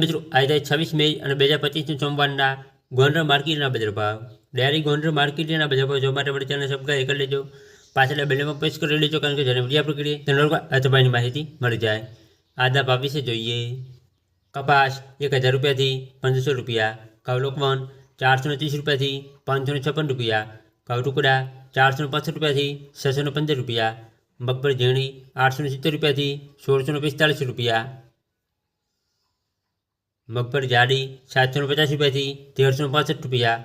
મિત્રો આયદા 26 મે અને 25 54 ના ગોંડર માર્કેટના બજાર ભાવ ડેરી ગોંડર માર્કેટના બજાર ભાવ જો મારે બચને સબસ્ક્રાઇબ કરી લેજો પાછળ બેલ મopress કરી લેજો કારણ કે જ્યારે મીડિયા પ્રોક્રી ચેનલ કા આતો બાયની માહિતી મળી જાય આના ભાવ વિશે જોઈએ કપાસ 1000 રૂપિયા થી 1500 રૂપિયા કવલોક ワン430 રૂપિયા થી 556 રૂપિયા કવ ટુકડા 465 રૂપિયા થી 615 રૂપિયા મબબળ જીણી 870 રૂપિયા થી 1645 રૂપિયા મગફળી જાડી સાતસો પચાસ રૂપિયાથી તેરસો પાસઠ રૂપિયા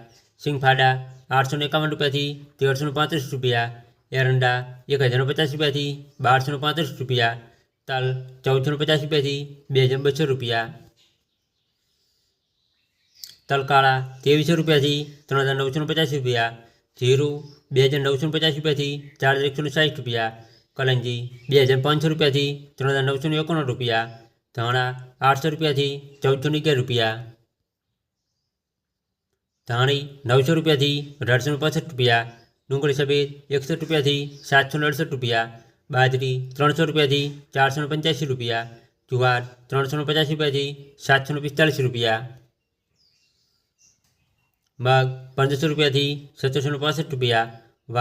સિંગફાડા આઠસો એકાવન રૂપિયાથી તેરસો પાંત્રીસ રૂપિયા એરંડા એક હજારનો પચાસ રૂપિયાથી બારસો પાંત્રીસ રૂપિયા તલ ચૌદસો પચાસ રૂપિયાથી બે હજાર બસો રૂપિયા તલકાળા ત્રેવીસો રૂપિયાથી ત્રણ હજાર નવસો પચાસ રૂપિયા જીરું બે હજાર નવસો પચાસ રૂપિયાથી ચાર હજાર એકસો સાઠ રૂપિયા કલંજી બે હજાર પાંચસો રૂપિયાથી ત્રણ હજાર નવસો ને એકાણું રૂપિયા धाणा आठ सौ रुपया थी चौचुनिक रुपया धाणी नौ सौ रुपया थी अठार सौ पैंसठ रुपया डूंगी सफेद एकसठ रुपया थी सात सौ अड़सठ रुपया बाजरी त्रहण सौ रुपया थी चार सौ पंचासी रुपया जुआर त्रहण सौ पचास रुपया थी सात सौ पिस्तालीस रुपया मग पंद्रह सौ रुपया थी सत्रह सौ पैंसठ रुपया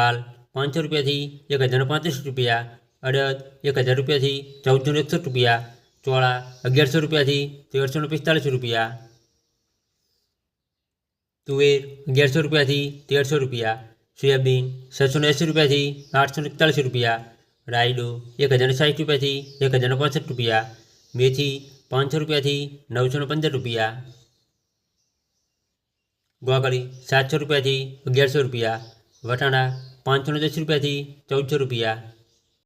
वाल पाँच सौ रुपया थी एक हज़ार पैंतीस रुपया अड़द एक हज़ार रुपया थी चौदह सौ एकसठ रुपया चौड़ा अगियार सौ रुपया थी तेर सौ पिस्तालीस रुपया तुवेर अगियार सौ रुपया थी तेर सौ रुपया सोयाबीन सात सौ अस्सी रुपया थी आठ सौ इकतालीस रुपया रायडो एक हज़ार साठ रुपया थी एक हज़ार पैंसठ रुपया मेथी पाँच सौ रुपया थी नौ सौ पंदर रुपया ग्वाकड़ी सात सौ रुपया थी अगियार सौ रुपया वटाणा पाँच सौ दस रुपया थी चौदह सौ रुपया